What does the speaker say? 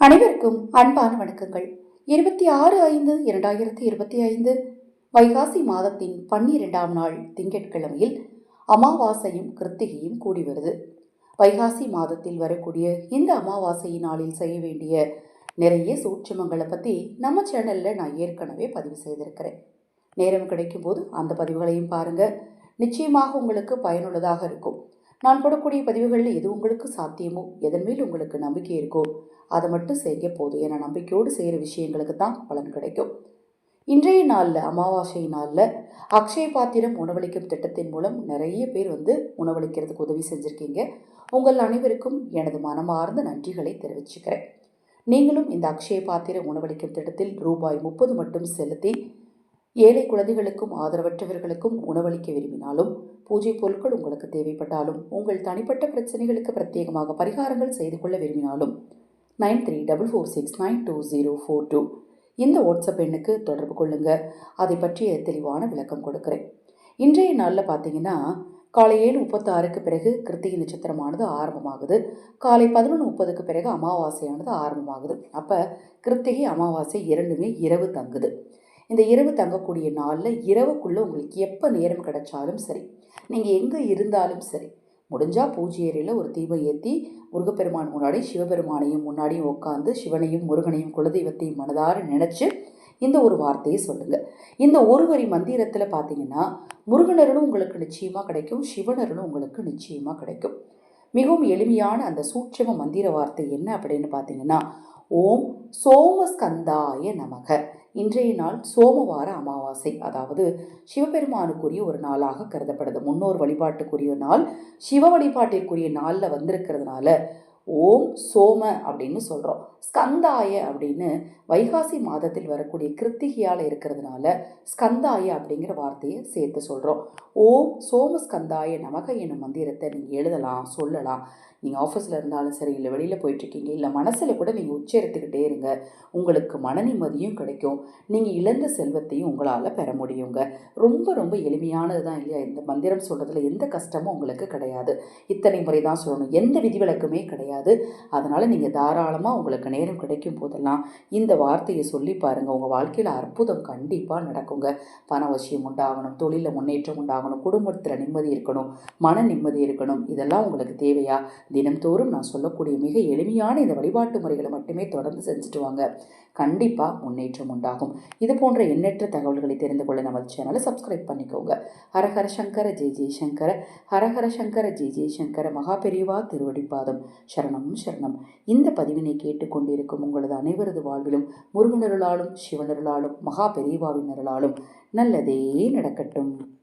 அனைவருக்கும் அன்பான வணக்கங்கள். இருபத்தி ஆறு ஐந்து இரண்டாயிரத்தி இருபத்தி ஐந்து வைகாசி மாதத்தின் பன்னிரெண்டாம் நாள் திங்கட்கிழமையில் அமாவாசையும் கிருத்திகையும் கூடி வருது. வைகாசி மாதத்தில் வரக்கூடிய இந்த அமாவாசை நாளில் செய்ய வேண்டிய நிறைய சூட்சமங்களை பற்றி நம்ம சேனலில் நான் ஏற்கனவே பதிவு செய்திருக்கிறேன். நேரம் கிடைக்கும்போது அந்த பதிவுகளையும் பாருங்கள் நிச்சயமாக உங்களுக்கு பயனுள்ளதாக இருக்கும். நான் போடக்கூடிய பதிவுகளில் எது உங்களுக்கு சாத்தியமோ எதன் மேல் உங்களுக்கு நம்பிக்கை இருக்கோ அதை மட்டும் செய்ய போதும் என நம்பிக்கையோடு செய்கிற விஷயங்களுக்கு தான் பலன் கிடைக்கும். இன்றைய நாளில் அமாவாசை நாளில் அக்ஷய பாத்திரம் உணவளிக்கும் திட்டத்தின் மூலம் நிறைய பேர் வந்து உணவளிக்கிறதுக்கு உதவி செஞ்சுருக்கீங்க. உங்கள் அனைவருக்கும் எனது மனமார்ந்த நன்றிகளை தெரிவிச்சுக்கிறேன். நீங்களும் இந்த அக்ஷய பாத்திர உணவளிக்கும் திட்டத்தில் ரூபாய் முப்பது மட்டும் செலுத்தி ஏழை குழந்தைகளுக்கும் ஆதரவற்றவர்களுக்கும் உணவளிக்க விரும்பினாலும் பூஜை பொருட்கள் உங்களுக்கு தேவைப்பட்டாலும் உங்கள் தனிப்பட்ட பிரச்சனைகளுக்கு பிரத்யேகமாக பரிகாரங்கள் செய்து கொள்ள விரும்பினாலும் nine three double four six nine two zero four two இந்த வாட்ஸ்அப் எண்ணுக்கு தொடர்பு கொள்ளுங்க. அதை பற்றிய தெளிவான விளக்கம் கொடுக்குறேன். இன்றைய நாளில் பார்த்தீங்கன்னா காலை ஏழு முப்பத்தாறுக்கு பிறகு கிருத்திகை நட்சத்திரமானது ஆரம்பமாகுது. காலை பதினொன்று முப்பதுக்கு பிறகு அமாவாசையானது ஆரம்பமாகுது. அப்போ கிருத்திகை அமாவாசை இரண்டுமே இரவு தங்குது. இந்த இரவு தங்கக்கூடிய நாளில் இரவுக்குள்ளே உங்களுக்கு எப்போ நேரம் கிடைச்சாலும் சரி நீங்கள் எங்கே இருந்தாலும் சரி முடிஞ்சால் பூஜை ஏரியில் ஒரு தீபம் ஏற்றி முருகப்பெருமான் முன்னாடி சிவபெருமானையும் முன்னாடியும் உட்காந்து சிவனையும் முருகனையும் குலதெய்வத்தையும் மனதார நினச்சி இந்த ஒரு வார்த்தையை சொல்லுங்கள் இந்த ஒரு வரி மந்திரத்தில் பார்த்தீங்கன்னா முருகனருளும் உங்களுக்கு நிச்சயமாக கிடைக்கும் சிவனருளும் உங்களுக்கு நிச்சயமாக கிடைக்கும். மிகவும் எளிமையான அந்த சூட்சம மந்திர வார்த்தை என்ன அப்படின்னு பார்த்தீங்கன்னா ஓம் சோமஸ்கந்தாய நமக. இன்றைய நாள் சோமவார அமாவாசை. அதாவது சிவபெருமானுக்குரிய ஒரு நாளாக கருதப்படுது. முன்னோர் வழிபாட்டுக்குரிய நாள் சிவ வழிபாட்டிற்குரிய நாளில் வந்திருக்கிறதுனால ஓம் சோம அப்படின்னு சொல்கிறோம் ஸ்கந்தாய அப்படின்னு வைகாசி மாதத்தில் வரக்கூடிய கிருத்திகையால் இருக்கிறதுனால ஸ்கந்தாய அப்படிங்கிற வார்த்தையை சேர்த்து சொல்கிறோம் ஓம் சோம ஸ்கந்தாய நமக என்னும் மந்திரத்தை நீங்கள் எழுதலாம் சொல்லலாம். நீங்கள் ஆஃபீஸில் இருந்தாலும் சரி இல்லை வெளியில் போயிட்டுருக்கீங்க இல்லை மனசில் கூட நீங்கள் உச்சரித்துக்கிட்டே இருங்க. உங்களுக்கு மன நிம்மதியும் கிடைக்கும். நீங்கள் இழந்த செல்வத்தையும் உங்களால் பெற முடியுங்க. ரொம்ப ரொம்ப எளிமையானது தான் இல்லையா? இந்த மந்திரம் சொல்கிறதுல எந்த கஷ்டமும் உங்களுக்கு கிடையாது. இத்தனை முறை தான் சொல்லணும். எந்த விதிவிலக்குமே கிடையாது. அதனால் நீங்கள் தாராளமாக உங்களுக்கு நேரம் கிடைக்கும் போதெல்லாம் இந்த வார்த்தையை சொல்லி பாருங்கள் உங்கள் வாழ்க்கையில் அற்புதம் கண்டிப்பாக நடக்குங்க. பண அவசியம் உண்டாகணும் தொழிலில் முன்னேற்றம் உண்டாகணும் குடும்பத்தில் நிம்மதி இருக்கணும் மன நிம்மதி இருக்கணும். இதெல்லாம் உங்களுக்கு தேவையா? தினம்தோறும் நான் சொல்லக்கூடிய மிக எளிமையான இந்த வழிபாட்டு முறைகளை மட்டுமே தொடர்ந்து செஞ்சுட்டு வாங்க. கண்டிப்பாக முன்னேற்றம் உண்டாகும். இது போன்ற எண்ணற்ற தகவல்களை தெரிந்து கொள்ள நம்ம சேனலை சப்ஸ்கிரைப் பண்ணிக்கோங்க. ஹரஹர சங்கர ஜெய் ஜெய்சங்கர. ஹரஹர சங்கர ஜெய் ஜெய்சங்கர. மகா பெரியவா திருவடிப்பாதம் சரணம் சரணம். இந்த பதிவினை கேட்டுக்கொண்டிருக்கும் உங்களது அனைவரது வாழ்விலும் முருகனருளாலும் சிவனருளாலும் மகா பெரியவாவின் அருளாலும் நல்லதே நடக்கட்டும்.